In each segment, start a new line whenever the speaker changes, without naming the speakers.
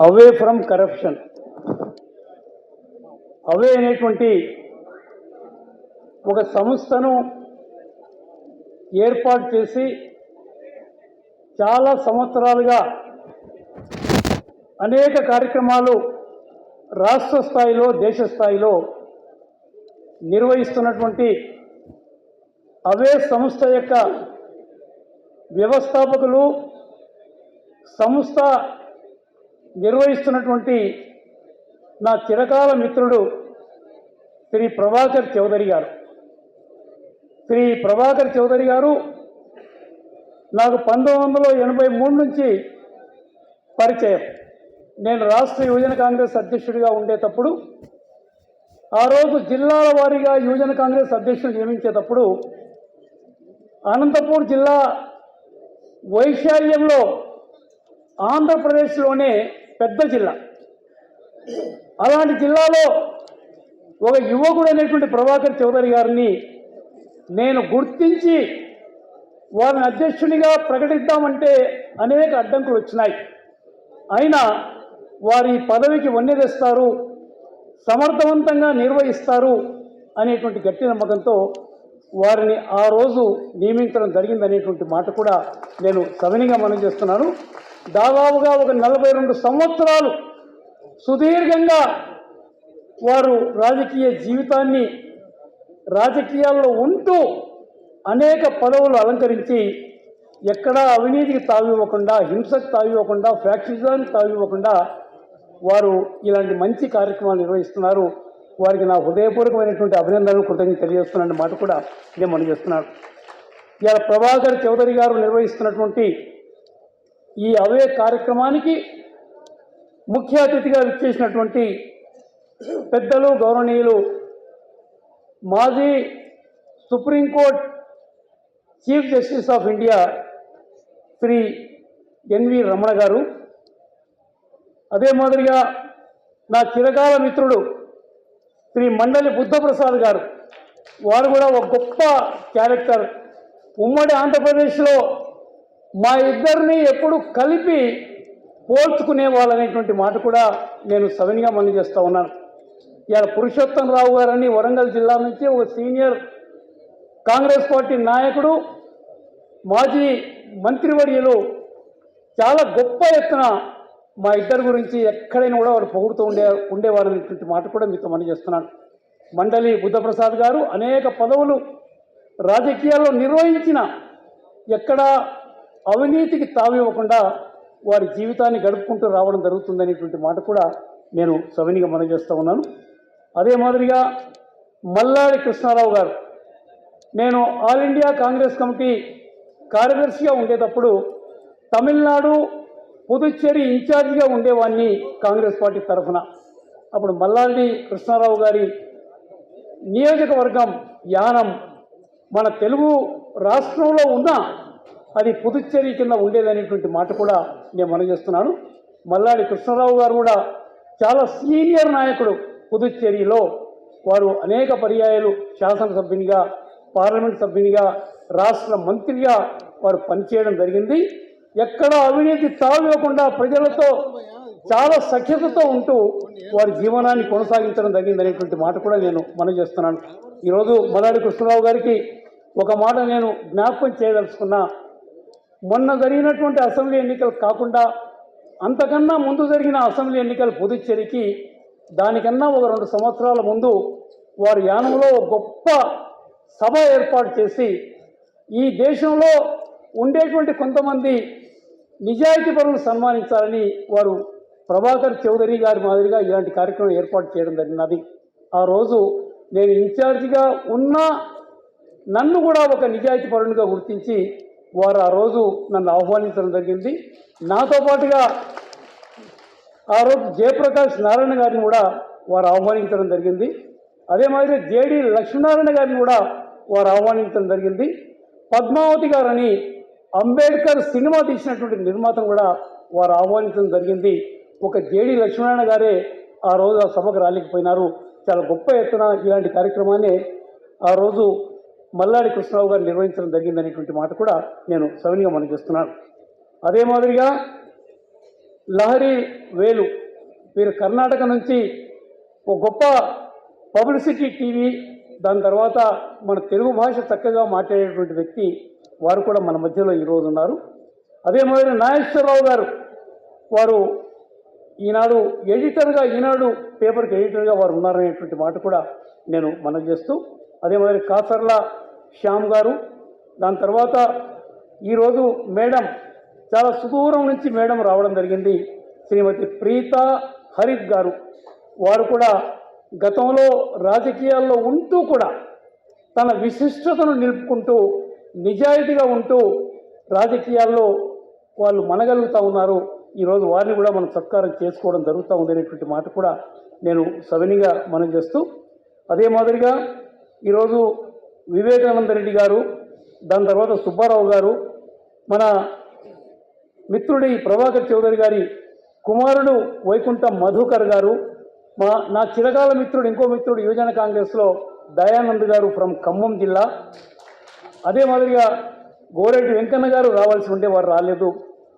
Away from corruption అవే అనేటువంటి ఒక సంస్థను ఏర్పాటు చేసి చాలా సంవత్సరాలుగా అనేక కార్యక్రమాలు రాష్ట్ర స్థాయిలో దేశ స్థాయిలో నిర్వహిస్తున్నటువంటి అవే సంస్థ యొక్క వ్యవస్థాపకులు సంస్థ నిర్వహిస్తున్నటువంటి నా చిరకాల మిత్రుడు శ్రీ ప్రభాకర్ చౌదరి గారు. శ్రీ ప్రభాకర్ చౌదరి గారు నాకు పంతొమ్మిది వందల ఎనభై మూడు నుంచి పరిచయం. నేను రాష్ట్ర యువజన కాంగ్రెస్ అధ్యక్షుడిగా ఉండేటప్పుడు ఆ రోజు జిల్లాల వారీగా యువజన కాంగ్రెస్ అధ్యక్షుడు నియమించేటప్పుడు అనంతపూర్ జిల్లా వైశాల్యంలో ఆంధ్రప్రదేశ్లోనే పెద్ద జిల్లా. అలాంటి జిల్లాలో ఒక యువకుడు అనేటువంటి ప్రభాకర్ చౌదరి గారిని నేను గుర్తించి వారిని అధ్యక్షునిగా ప్రకటిద్దామంటే అనేక అడ్డంకులు వచ్చినాయి. అయినా వారి పదవికి వన్నె తెస్తారు సమర్థవంతంగా నిర్వహిస్తారు అనేటువంటి గట్టి నమ్మకంతో వారిని ఆ రోజు నియమించడం జరిగిందనేటువంటి మాట కూడా నేను సవినిగా మనం చేస్తున్నాను. దాదాపుగా ఒక నలభై రెండు సంవత్సరాలు సుదీర్ఘంగా వారు రాజకీయ జీవితాన్ని రాజకీయాల్లో ఉంటూ అనేక పదవులు అలంకరించి ఎక్కడా అవినీతికి తావివ్వకుండా హింసకు తావివ్వకుండా ఫ్యాక్షనిజానికి తావివ్వకుండా వారు ఇలాంటి మంచి కార్యక్రమాలు నిర్వహిస్తున్నారు. వారికి నా హృదయపూర్వకమైనటువంటి అభినందనలు కృతజ్ఞత తెలియజేస్తున్న మాట కూడా నేను మనం చేస్తున్నాను. ఇలా ప్రభాకర్ చౌదరి గారు నిర్వహిస్తున్నటువంటి ఈ అవే కార్యక్రమానికి ముఖ్య అతిథిగా విచ్చేసినటువంటి పెద్దలు గౌరవనీయులు మాజీ supreme court chief justice of India Shri N V Ramana garu. అదే మాదిరిగా నా చిరకాల మిత్రుడు శ్రీ మండలి బుద్ధప్రసాద్ గారు. వారు కూడా ఒక గొప్ప క్యారెక్టర్. ఉమ్మడి ఆంధ్రప్రదేశ్లో మా ఇద్దరిని ఎప్పుడు కలిపి పోల్చుకునే వాళ్ళనేటువంటి మాట కూడా నేను సవినిగా మనం చేస్తూ ఉన్నాను. ఇవాళ పురుషోత్తం రావు గారని వరంగల్ జిల్లా నుంచి ఒక సీనియర్ కాంగ్రెస్ పార్టీ నాయకుడు మాజీ మంత్రివర్యులు చాలా గొప్ప ఎత్తున మా ఇద్దరి గురించి ఎక్కడైనా కూడా వారు పొగుడుతూ ఉండే ఉండేవారు అనేటువంటి మాట కూడా మీతో మనం చేస్తున్నాను. మండలి బుద్ధప్రసాద్ గారు అనేక పదవులు రాజకీయాల్లో నిర్వహించిన ఎక్కడా అవినీతికి తావివ్వకుండా వారి జీవితాన్ని గడుపుకుంటూ రావడం జరుగుతుందనేటువంటి మాట కూడా నేను సవినిగా మనం చేస్తూ ఉన్నాను. అదే మాదిరిగా మల్లాడి కృష్ణారావు గారు నేను ఆల్ ఇండియా కాంగ్రెస్ కమిటీ కార్యదర్శిగా ఉండేటప్పుడు తమిళనాడు పుదుచ్చేరి ఇన్ఛార్జిగా ఉండేవాడిని కాంగ్రెస్ పార్టీ తరఫున. అప్పుడు మల్లాడి కృష్ణారావు గారి నియోజకవర్గం యానం మన తెలుగు రాష్ట్రంలో ఉన్న అది పుదుచ్చేరి కింద ఉండేదనేటువంటి మాట కూడా నేను మనం చేస్తున్నాను. మల్లాడి కృష్ణారావు గారు కూడా చాలా సీనియర్ నాయకుడు పుదుచ్చేరిలో. వారు అనేక పర్యాయాలు శాసనసభ్యునిగా పార్లమెంట్ సభ్యునిగా రాష్ట్ర మంత్రిగా వారు పనిచేయడం జరిగింది. ఎక్కడ అవినీతి తావివ్వకుండా ప్రజలతో చాలా సఖ్యతతో ఉంటూ వారి జీవనాన్ని కొనసాగించడం జరిగిందనేటువంటి మాట కూడా నేను మనం చేస్తున్నాను. ఈరోజు మల్లాడి కృష్ణరావు గారికి ఒక మాట నేను జ్ఞాపకం చేయదలుచుకున్నా. మొన్న జరిగినటువంటి అసెంబ్లీ ఎన్నికలు కాకుండా అంతకన్నా ముందు జరిగిన అసెంబ్లీ ఎన్నికలు పుదుచ్చేరికి దానికన్నా ఒక రెండు సంవత్సరాల ముందు వారు యానంలో ఒక గొప్ప సభ ఏర్పాటు చేసి ఈ దేశంలో ఉండేటువంటి కొంతమంది నిజాయితీ పరులను సన్మానించాలని వారు ప్రభాకర్ చౌదరి గారి మాదిరిగా ఇలాంటి కార్యక్రమం ఏర్పాటు చేయడం జరిగినది. ఆ రోజు నేను ఇన్ఛార్జిగా ఉన్న నన్ను కూడా ఒక నిజాయితీ పరునిగా గుర్తించి వారు ఆ రోజు నన్ను ఆహ్వానించడం జరిగింది. నాతో పాటుగా ఆ రోజు జయప్రకాష్ నారాయణ గారిని కూడా వారు ఆహ్వానించడం జరిగింది. అదే మాదిరి జేడి లక్ష్మీనారాయణ గారిని కూడా వారు ఆహ్వానించడం జరిగింది. పద్మావతి గారని అంబేద్కర్ సినిమా తీసినటువంటి నిర్మాతను కూడా వారు ఆహ్వానించడం జరిగింది. ఒక జేడి లక్ష్మీనారాయణ గారే ఆ రోజు ఆ సభకు రాలేకపోయినారు. చాలా గొప్ప ఎత్తున ఇలాంటి కార్యక్రమాన్ని ఆ రోజు మల్లాడి కృష్ణరావు గారు నిర్వహించడం జరిగిందనేటువంటి మాట కూడా నేను సవినిగా మనం చేస్తున్నాను. అదే మాదిరిగా లహరి వేలు వీరు కర్ణాటక నుంచి ఒక గొప్ప పబ్లిసిటీ టీవీ దాని తర్వాత మన తెలుగు భాష చక్కగా మాట్లాడేటువంటి వ్యక్తి వారు కూడా మన మధ్యలో ఈరోజు ఉన్నారు. అదే మాదిరి నాగేశ్వరరావు గారు వారు ఈనాడు ఎడిటర్గా ఈనాడు పేపర్కి ఎడిటర్గా వారు ఉన్నారనేటువంటి మాట కూడా నేను మనం చేస్తూ అదే మాదిరి కాసర్ల శ్యామ్ గారు దాని తర్వాత ఈరోజు మేడం చాలా సుదూరం నుంచి మేడం రావడం జరిగింది. శ్రీమతి ప్రీత హరిత్ గారు వారు కూడా గతంలో రాజకీయాల్లో ఉంటూ కూడా తన విశిష్టతను నిలుపుకుంటూ నిజాయితీగా ఉంటూ రాజకీయాల్లో వాళ్ళు మనగలుగుతూ ఉన్నారు. ఈరోజు వారిని కూడా మనం సత్కారం చేసుకోవడం జరుగుతూ ఉంది అనేటువంటి మాట కూడా నేను సవినిగా మనం చేస్తూ అదే మాదిరిగా ఈరోజు వివేకానంద రెడ్డి గారు దాని తర్వాత సుబ్బారావు గారు మన మిత్రుడి ప్రభాకర్ చౌదరి గారి కుమారుడు వైకుంఠ మధుకర్ గారు మా నా చిరకాల మిత్రుడు ఇంకో మిత్రుడు యువజన కాంగ్రెస్లో దయానంద్ గారు ఫ్రమ్ ఖమ్మం జిల్లా. అదే మాదిరిగా గోరెడ్డి వెంకన్న గారు రావాల్సి ఉంటే వారు రాలేదు.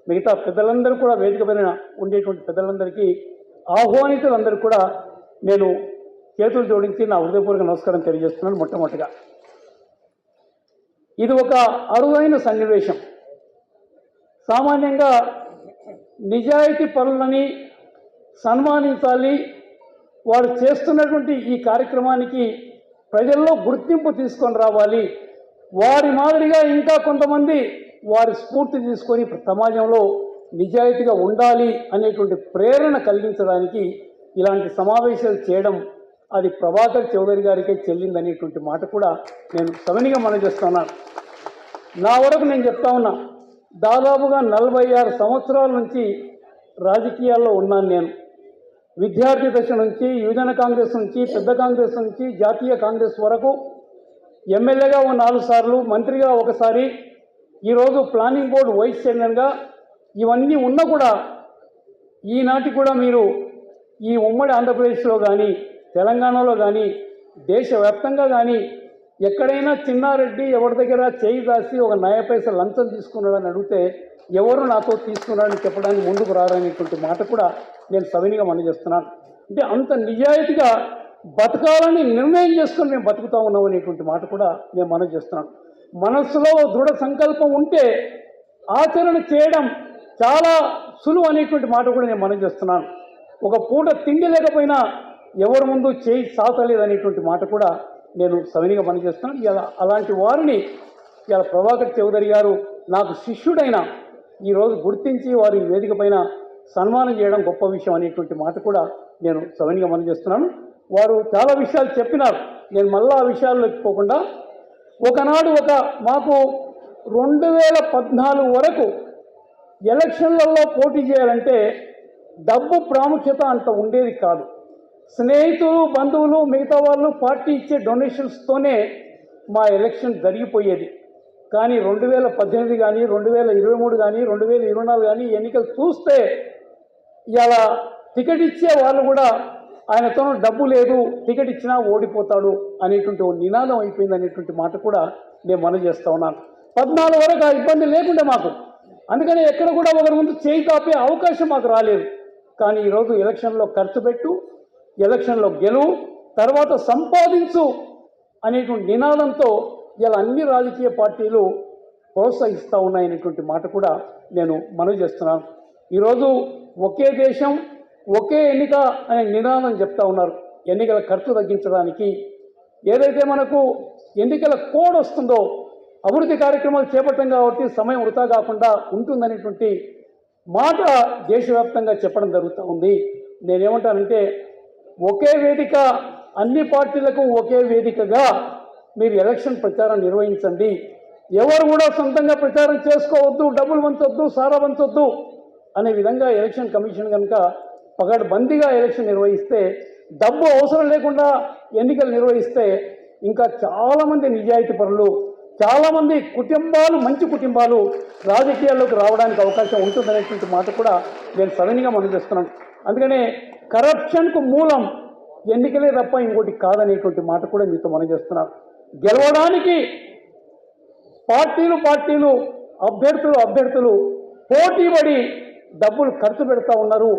మిగతా పెద్దలందరూ కూడా వేదిక పైన ఉండేటువంటి పెద్దలందరికీ ఆహ్వానితులందరూ కూడా నేను చేతులు జోడించి నా హృదయపూర్వక నమస్కారం తెలియజేస్తున్నాను మొట్టమొదటిగా. ఇది ఒక అరుదైన సన్నివేశం. సామాన్యంగా నిజాయితీ పనులని సన్మానించాలి. వారు చేస్తున్నటువంటి ఈ కార్యక్రమానికి ప్రజల్లో గుర్తింపు తీసుకొని రావాలి. వారి మాదిరిగా ఇంకా కొంతమంది వారి స్ఫూర్తి తీసుకొని సమాజంలో నిజాయితీగా ఉండాలి అనేటువంటి ప్రేరణ కలిగించడానికి ఇలాంటి సమావేశాలు చేయడం అది ప్రభాకర్ చౌదరి గారికే చెల్లిందనేటువంటి మాట కూడా నేను సవనిగా మనం చేస్తున్నాను నా వరకు నేను చెప్తా ఉన్నా దాదాపుగా నలభై ఆరు సంవత్సరాల నుంచి రాజకీయాల్లో ఉన్నాను నేను. విద్యార్థి దశ నుంచి యువజన కాంగ్రెస్ నుంచి పెద్ద కాంగ్రెస్ నుంచి జాతీయ కాంగ్రెస్ వరకు ఎమ్మెల్యేగా ఓ నాలుగు సార్లు మంత్రిగా ఒకసారి ఈరోజు ప్లానింగ్ బోర్డు వైస్ చైర్మన్గా ఇవన్నీ ఉన్నా కూడా ఈనాటి కూడా మీరు ఈ ఉమ్మడి ఆంధ్రప్రదేశ్లో కానీ తెలంగాణలో కానీ దేశవ్యాప్తంగా కానీ ఎక్కడైనా చిన్నారెడ్డి ఎవరి దగ్గర చేయి దాసి ఒక నయ పైస లంచం తీసుకున్నాడని అడిగితే ఎవరు నాతో తీసుకున్నాడని చెప్పడానికి ముందుకు రారనేటువంటి మాట కూడా నేను సవినిగా మనం చేస్తున్నాను అంటే అంత నిజాయితీగా బతకాలని నిర్ణయం చేసుకొని మేము బతుకుతా ఉన్నాం అనేటువంటి మాట కూడా నేను మనం చేస్తున్నాను మనస్సులో దృఢ సంకల్పం ఉంటే ఆచరణ చేయడం చాలా సులువు అనేటువంటి మాట కూడా నేను మనం చేస్తున్నాను ఒక పూట తిండి లేకపోయినా ఎవరి ముందు చేయి సాతలేదు అనేటువంటి మాట కూడా నేను సవినిగా పనిచేస్తున్నాను. ఇలా అలాంటి వారిని ఇలా ప్రభాకర్ చౌదరి గారు నాకు శిష్యుడైన ఈరోజు గుర్తించి వారి వేదిక పైన సన్మానం చేయడం గొప్ప విషయం అనేటువంటి మాట కూడా నేను సవినిగా పనిచేస్తున్నాను. వారు చాలా విషయాలు చెప్పినారు. నేను మళ్ళా ఆ విషయాల్లోకి పోకుండా ఒకనాడు ఒక మాకు రెండు వేల పద్నాలుగు వరకు ఎలక్షన్లలో పోటీ చేయాలంటే డబ్బు ప్రాముఖ్యత అంత ఉండేది కాదు. స్నేహితులు బంధువులు మిగతా వాళ్ళు పార్టీ ఇచ్చే డొనేషన్స్తోనే మా ఎలక్షన్ జరిగిపోయేది. కానీ రెండు వేల పద్దెనిమిది కానీ రెండు వేల ఇరవై మూడు కానీ రెండు వేల ఇరవై నాలుగు కానీ ఎన్నికలు చూస్తే ఇలా టికెట్ ఇచ్చే వాళ్ళు కూడా ఆయనతో డబ్బు లేదు టికెట్ ఇచ్చినా ఓడిపోతాడు అనేటువంటి ఓ నినాదం అయిపోయింది అనేటువంటి మాట కూడా నేను మనం చేస్తూ ఉన్నాను. పద్నాలుగు వరకు ఆ ఇబ్బంది లేకుండా మాకు. అందుకని ఎక్కడ కూడా ఒకరి ముందు చేయి కాపే అవకాశం మాకు రాలేదు. కానీ ఈరోజు ఎలక్షన్లో ఖర్చు పెట్టు ఎలక్షన్లో గెలువు తర్వాత సంపాదించు అనేటువంటి నినాదంతో ఇలా అన్ని రాజకీయ పార్టీలు ప్రోత్సహిస్తూ ఉన్నాయనేటువంటి మాట కూడా నేను మనవి చేస్తున్నాను. ఈరోజు ఒకే దేశం ఒకే ఎన్నిక అనే నినాదం చెప్తా ఉన్నారు. ఎన్నికల ఖర్చు తగ్గించడానికి ఏదైతే మనకు ఎన్నికల కోడ్ వస్తుందో అభివృద్ధి కార్యక్రమాలు చేపట్టం కాబట్టి సమయం వృధా కాకుండా ఉంటుందనేటువంటి మాట దేశవ్యాప్తంగా చెప్పడం జరుగుతూ ఉంది. నేనేమంటానంటే ఒకే వేదిక అన్ని పార్టీలకు ఒకే వేదికగా మీరు ఎలక్షన్ ప్రచారం నిర్వహించండి. ఎవరు కూడా సొంతంగా ప్రచారం చేసుకోవద్దు డబ్బులు వంచొద్దు సారా వంచొద్దు అనే విధంగా ఎలక్షన్ కమిషన్ కనుక పగడ్బందీగా ఎలక్షన్ నిర్వహిస్తే డబ్బు అవసరం లేకుండా ఎన్నికలు నిర్వహిస్తే ఇంకా చాలామంది నిజాయితీ పరులు చాలామంది కుటుంబాలు మంచి కుటుంబాలు రాజకీయాల్లోకి రావడానికి అవకాశం ఉంటుందనేటువంటి మాట కూడా నేను సడన్గా మనం చేస్తున్నాను. అందుకనే కరప్షన్కు మూలం ఎన్నికలే తప్ప ఇంకోటి కాదనేటువంటి మాట కూడా మీతో మనం చేస్తున్నాను గెలవడానికి పార్టీలు పార్టీలు అభ్యర్థులు అభ్యర్థులు పోటీ పడి డబ్బులు ఖర్చు పెడతా ఉన్నారు.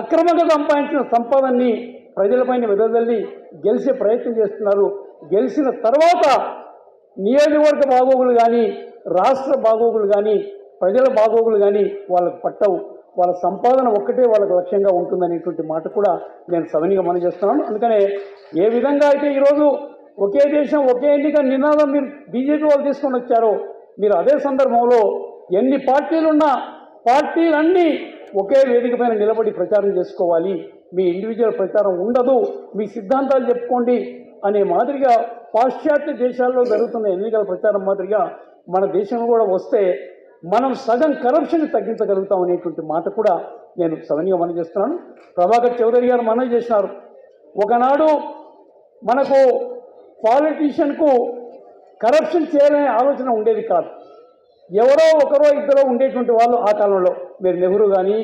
అక్రమంగా సంపాదించిన సంపాదనని ప్రజలపైన వెదజల్లి గెలిచే ప్రయత్నం చేస్తున్నారు. గెలిచిన తర్వాత నియోజకవర్గ బాగోగులు కానీ రాష్ట్ర బాగోగులు కానీ ప్రజల బాగోగులు కానీ వాళ్ళకు పట్టవు. వాళ్ళ సంపాదన ఒక్కటే వాళ్ళకు లక్ష్యంగా ఉంటుందనేటువంటి మాట కూడా నేను సవనిగా మనం చేస్తున్నాను. అందుకనే ఏ విధంగా అయితే ఈరోజు ఒకే దేశం ఒకే ఎన్నిక నినాదం మీరు బీజేపీ వాళ్ళు తీసుకొని వచ్చారో మీరు అదే సందర్భంలో ఎన్ని పార్టీలున్నా పార్టీలన్నీ ఒకే వేదిక పైన నిలబడి ప్రచారం చేసుకోవాలి. మీ ఇండివిజువల్ ప్రచారం ఉండదు. మీ సిద్ధాంతాలు చెప్పుకోండి. అనే మాదిరిగా పాశ్చాత్య దేశాల్లో జరుగుతున్న ఎన్నికల ప్రచారం మాదిరిగా మన దేశంలో కూడా వస్తే మనం సగం కరప్షన్ తగ్గించగలుగుతాం అనేటువంటి మాట కూడా నేను సవనీయ మనం చేస్తున్నాను. ప్రభాకర్ చౌదరి గారు మనవి చేసినారు. ఒకనాడు మనకు పాలిటీషియన్కు కరప్షన్ చేయాలనే ఆలోచన ఉండేది కాదు. ఎవరో ఒకరో ఇద్దరో ఉండేటువంటి వాళ్ళు ఆ కాలంలో. మీరు నెహ్రూ కానీ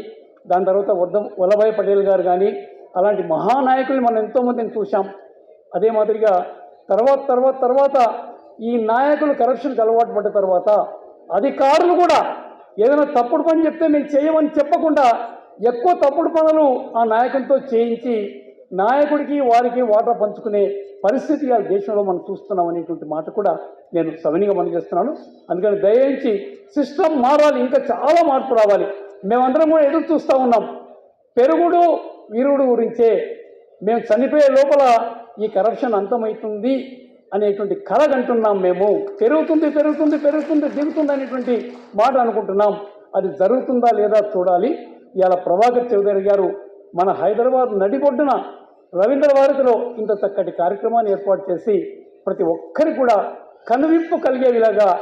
దాని తర్వాత వద్ద వల్లభాయ్ పటేల్ గారు కానీ అలాంటి మహానాయకులు మనం ఎంతోమందిని చూసాం అదే మాదిరిగా తర్వాత తర్వాత తర్వాత ఈ నాయకులు కరప్షన్కి అలవాటు పడ్డ తర్వాత అధికారులు కూడా ఏదైనా తప్పుడు పని చెప్తే మేము చేయమని చెప్పకుండా ఎక్కువ తప్పుడు పనులు ఆ నాయకునితో చేయించి నాయకుడికి వారికి వాటా పంచుకునే పరిస్థితి ఆ దేశంలో మనం చూస్తున్నాం అనేటువంటి మాట కూడా నేను సవినిగా మనం చేస్తున్నాను. అందుకని దయించి సిస్టమ్ మారాలి ఇంకా చాలా మార్పు రావాలి. మేమందరం కూడా ఎదురు చూస్తూ ఉన్నాం. పెరుగుడు వీరుడు గురించే. మేము చనిపోయే లోపల ఈ కరప్షన్ అంతమవుతుంది అనేటువంటి కళ మేము. పెరుగుతుంది పెరుగుతుంది పెరుగుతుంది దిగుతుంది అనేటువంటి మాట అనుకుంటున్నాం. అది జరుగుతుందా లేదా చూడాలి. ఇవాళ ప్రభాకర్ చౌదరి గారు మన హైదరాబాద్ నడిబొడ్డున రవీంద్ర భారతిలో ఇంత చక్కటి కార్యక్రమాన్ని ఏర్పాటు చేసి ప్రతి ఒక్కరికి కూడా కనువిప్పు కలిగేలాగా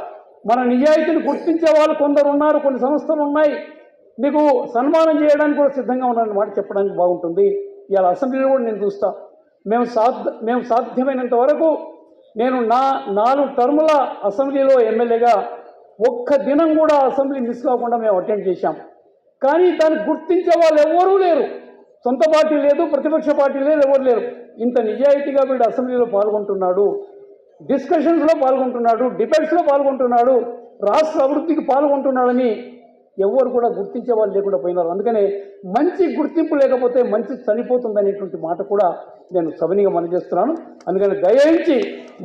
మన నిజాయితీని గుర్తించే వాళ్ళు కొందరు ఉన్నారు కొన్ని సంస్థలు ఉన్నాయి. మీకు సన్మానం చేయడానికి కూడా సిద్ధంగా ఉన్నారని మాట చెప్పడానికి బాగుంటుంది. ఇవాళ అసెంబ్లీలో కూడా నేను చూస్తాను మేము సాధ్య మేము సాధ్యమైనంత వరకు నేను నా నాలుగు టర్ముల అసెంబ్లీలో ఎమ్మెల్యేగా ఒక్క దినం కూడా అసెంబ్లీ మిస్ కాకుండా మేము అటెండ్ చేశాం. కానీ దాన్ని గుర్తించే వాళ్ళు ఎవరూ లేరు. సొంత పార్టీ లేదు ప్రతిపక్ష పార్టీ లేదు ఎవరు లేరు. ఇంత నిజాయితీగా వీడు అసెంబ్లీలో పాల్గొంటున్నాడు డిస్కషన్స్లో పాల్గొంటున్నాడు డిబేట్స్లో పాల్గొంటున్నాడు రాష్ట్ర అభివృద్ధికి పాల్గొంటున్నాడని ఎవరు కూడా గుర్తించే వాళ్ళు లేకుండా పోయినారు. అందుకనే మంచి గుర్తింపు లేకపోతే మంచి చనిపోతుంది అనేటువంటి మాట కూడా నేను సవినిగా మనం చేస్తున్నాను. అందుకని దయించి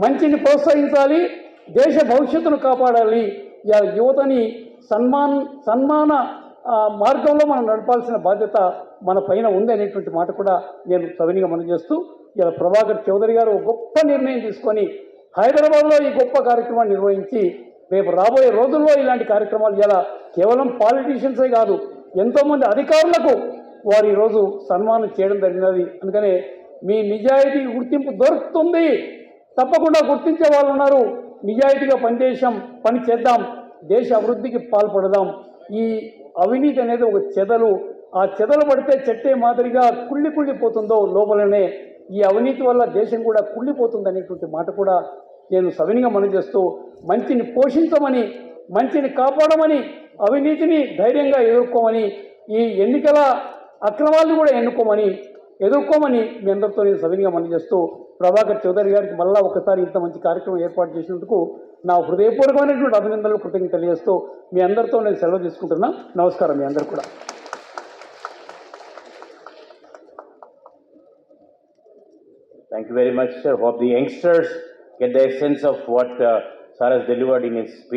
మంచిని ప్రోత్సహించాలి దేశ భవిష్యత్తును కాపాడాలి. యువతని సన్మాన్ సన్మాన మార్గంలో మనం నడపాల్సిన బాధ్యత మన పైన ఉంది అనేటువంటి మాట కూడా నేను సవినిగా మనం చేస్తూ ఇలా ప్రభాకర్ చౌదరి గారు గొప్ప నిర్ణయం తీసుకొని హైదరాబాద్లో ఈ గొప్ప కార్యక్రమాన్ని నిర్వహించి రేపు రాబోయే రోజుల్లో ఇలాంటి కార్యక్రమాలు ఇలా కేవలం పాలిటీషియన్సే కాదు ఎంతోమంది అధికారులకు వారు ఈరోజు సన్మానం చేయడం జరిగినది. అందుకనే మీ నిజాయితీ గుర్తింపు దొరుకుతుంది. తప్పకుండా గుర్తించే వాళ్ళు ఉన్నారు. నిజాయితీగా పనిచేసాం పని చేద్దాం దేశ అభివృద్ధికి పాల్పడదాం. ఈ అవినీతి అనేది ఒక చెదలు. ఆ చెదలు పడితే చెట్టే మాదిరిగా కుళ్ళి కుళ్ళిపోతుందో లోపలనే ఈ అవినీతి వల్ల దేశం కూడా కుళ్ళిపోతుంది అనేటువంటి మాట కూడా నేను సవినిగా మనం చేస్తూ మంచిని పోషించమని మంచిని కాపాడమని అవినీతిని ధైర్యంగా ఎదుర్కోమని ఈ ఎన్నికల అక్రమాలను కూడా ఎన్నుకోమని ఎదుర్కోమని మీ అందరితో నేను సవినిగా మనం చేస్తూ ప్రభాకర్ చౌదరి గారికి మళ్ళా ఒకసారి ఇంత మంచి కార్యక్రమం ఏర్పాటు చేసినందుకు నా హృదయపూర్వకమైనటువంటి అభినందనలు కృతజ్ఞత తెలియజేస్తూ మీ అందరితో నేను సెలవు తీసుకుంటున్నా. నమస్కారం మీ అందరు కూడా.
Thank you very much sir hope the youngsters get the essence of what uh, sir has delivered in his speech.